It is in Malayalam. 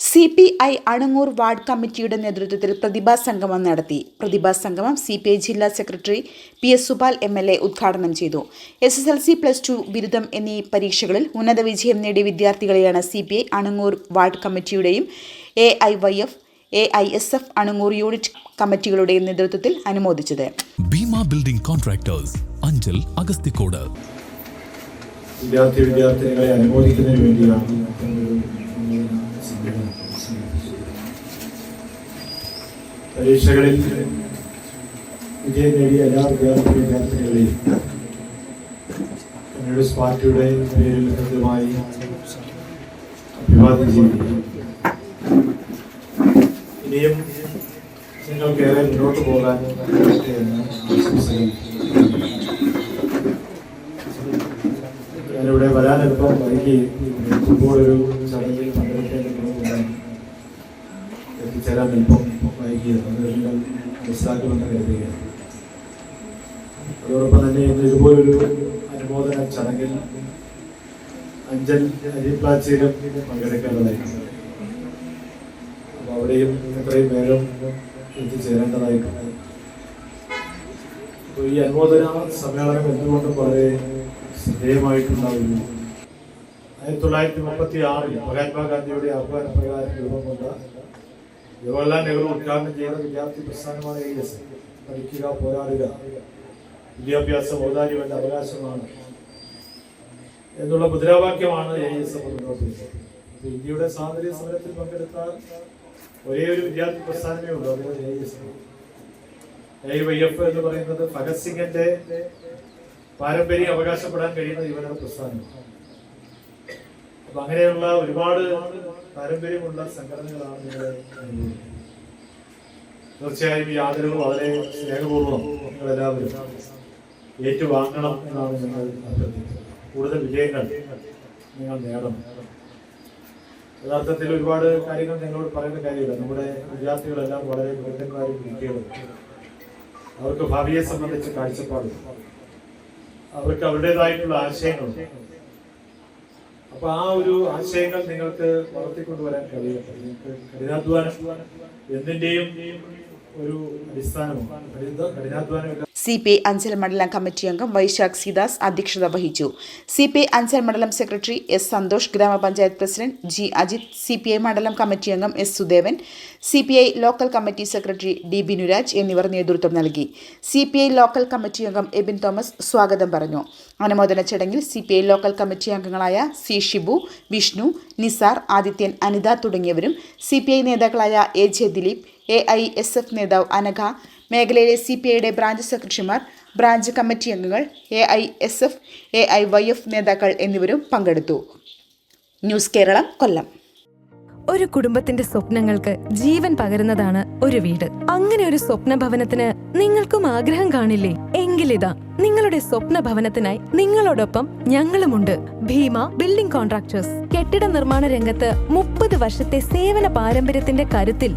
C P I Anangoor ward കമ്മിറ്റിയുടെ നേതൃത്വത്തിൽ പ്രതിഭാ സംഗമം നടത്തി. പ്രതിഭാ സംഗമം സി പി ഐ ജില്ലാ secretary P S Subal M L A ഉദ്ഘാടനം ചെയ്തു. S S L C plus two ബിരുദം എന്നീ പരീക്ഷകളിൽ ഉന്നത വിജയം നേടിയ വിദ്യാർത്ഥികളെയാണ് C P I Anangoor ward കമ്മിറ്റിയുടെയും A I Y F A I S F Anangoor unit കമ്മിറ്റികളുടെയും നേതൃത്വത്തിൽ അനുമോദിച്ചത്. Bhima building contractors Anchal Agasthicode. വിദ്യാർത്ഥി വിദ്യാർത്ഥികളെ അനുമോദിക്കുന്നതിന് വേണ്ടിയാണ്. പരീക്ഷകളിൽ വിജയം നേടിയ എല്ലാ വിദ്യാർത്ഥി വിദ്യാർത്ഥികളെയും കമ്മ്യൂണിസ്റ്റ് പാർട്ടിയുടെ പേരിൽ ഹൃദ്യമായി അഭിവാദ്യം ചെയ്യുന്നു ഇനിയും നിങ്ങൾക്കേറെ മുന്നോട്ട് പോകാൻ എന്ന് ഞാനിവിടെ വരാൻ വൈകി ഇപ്പോൾ ഒരു ചടങ്ങിൽ പങ്കെടുക്കേണ്ടതുകൊണ്ട് എത്തിച്ചേരാൻ എളുപ്പം വൈകിയത് അതെല്ലാം മനസ്സിലാക്കുമെന്ന് കരുതുകയാണ്. അതോടൊപ്പം തന്നെ ഇന്ന് ഇതുപോലൊരു അനുമോദന ചടങ്ങിൽ അഞ്ചൽ അരിപ്ലാച്ചിയിലും പങ്കെടുക്കേണ്ടതായിട്ടുണ്ട്. അപ്പോൾ അവിടെയും എത്രയും വേഗം എത്തിച്ചേരേണ്ടതായിട്ടുണ്ട്. അപ്പോൾ ഈ അനുമോദന സമ്മേളനം എന്തുകൊണ്ടും വളരെ ശ്രദ്ധേയമായിട്ടുണ്ടാവുന്നു? ആയിരത്തി തൊള്ളായിരത്തി മുപ്പത്തി ആറിൽ മഹാത്മാഗാന്ധിയുടെ ആഹ്വാന പ്രകാരം രൂപം കൊണ്ട ജവഹർലാൽ നെഹ്റു ഉദ്ഘാടനം ചെയ്ത വിദ്യാർത്ഥി പ്രസ്ഥാനമാണ് എ എസ് പഠിക്കുക പോരാടുക. വിദ്യാഭ്യാസം ഔദാര്യമെന്ന അവകാശമാണ് എന്നുള്ള മുദ്രാവാക്യമാണ് എ എസ് മുന്നോട്ട് ഇന്ത്യയുടെ സ്വാതന്ത്ര്യ സമരത്തിൽ പങ്കെടുത്താൽ ഒരേ ഒരു വിദ്യാർത്ഥി പ്രസ്ഥാനമേ ഉള്ളൂ. അതുപോലെ A S A Y F എന്ന് പറയുന്നത് ഭഗത് സിംഗിന്റെ പാരമ്പര്യം അവകാശപ്പെടാൻ കഴിയുന്ന യുവജന പ്രസ്ഥാനം അപ്പൊ അങ്ങനെയുള്ള ഒരുപാട് പാരമ്പര്യമുള്ള സംഘടനകളാണ്. തീർച്ചയായും ഈ ആദരവ് വളരെ സ്നേഹപൂർവം നിങ്ങളെല്ലാവരും ഏറ്റുവാങ്ങണം എന്നാണ് ഞങ്ങൾ അഭ്യർത്ഥിക്കുന്നത്. കൂടുതൽ വിജയങ്ങൾ നിങ്ങൾ നേടണം. യഥാർത്ഥത്തിൽ ഒരുപാട് കാര്യങ്ങൾ നിങ്ങളോട് പറയുന്ന കാര്യമില്ല. നമ്മുടെ വിദ്യാർത്ഥികളെല്ലാം വളരെ മിടുക്കന്മാരും വിദ്യകളും അവർക്ക് ഭാവിയെ സംബന്ധിച്ച കാഴ്ചപ്പാടും അവർക്ക് അവരുടേതായിട്ടുള്ള ആശയങ്ങളുണ്ട് അപ്പൊ ആ ഒരു ആശയങ്ങൾ നിങ്ങൾക്ക് വളർത്തിക്കൊണ്ടുവരാൻ കഴിയും നിങ്ങൾക്ക് കഠിനാധ്വാനം എന്തിന്റെയും ഒരു അടിസ്ഥാനമാണ് കഠിന- കഠിനാധ്വാനം സി പി ഐ അഞ്ചൽ മണ്ഡലം കമ്മിറ്റി അംഗം വൈശാഖ് സിദാസ് അധ്യക്ഷത വഹിച്ചു. സി പി ഐ അഞ്ചൽ മണ്ഡലം സെക്രട്ടറി എസ് സന്തോഷ് ഗ്രാമപഞ്ചായത്ത് president G Ajith C P I മണ്ഡലം കമ്മിറ്റി അംഗം S Sudevan C P I local committee secretary D Binuraj എന്നിവർ നേതൃത്വം നൽകി. C P I local committee അംഗം എബിൻ തോമസ് സ്വാഗതം പറഞ്ഞു. അനുമോദന ചടങ്ങിൽ C P I local committee അംഗങ്ങളായ സി ഷിബു വിഷ്ണു നിസാർ ആദിത്യൻ അനിത തുടങ്ങിയവരും സി പി ഐ നേതാക്കളായ A J Dileep A I S F നേതാവ് അനഘ മേഖലയിലെ സി പി ഐയുടെ ബ്രാഞ്ച് സെക്രട്ടറിമാർ ബ്രാഞ്ച് കമ്മിറ്റി അംഗങ്ങൾ A I S F A I Y F നേതാക്കൾ എന്നിവരും പങ്കെടുത്തു. ന്യൂസ് കേരളം കൊല്ലം. ഒരു കുടുംബത്തിന്റെ സ്വപ്നങ്ങൾക്ക് ജീവൻ പകരുന്നതാണ് ഒരു വീട്. അങ്ങനെ ഒരു സ്വപ്ന ഭവനത്തിന് നിങ്ങൾക്കും ആഗ്രഹം കാണില്ലേ? എങ്കിലിതാ നിങ്ങളുടെ സ്വപ്ന ഭവനത്തിനായി നിങ്ങളോടൊപ്പം ഞങ്ങളുമുണ്ട്. Bheema building contractors. കെട്ടിട നിർമ്മാണ രംഗത്ത് മുപ്പത് വർഷത്തെ സേവന പാരമ്പര്യത്തിന്റെ കരുത്തിൽ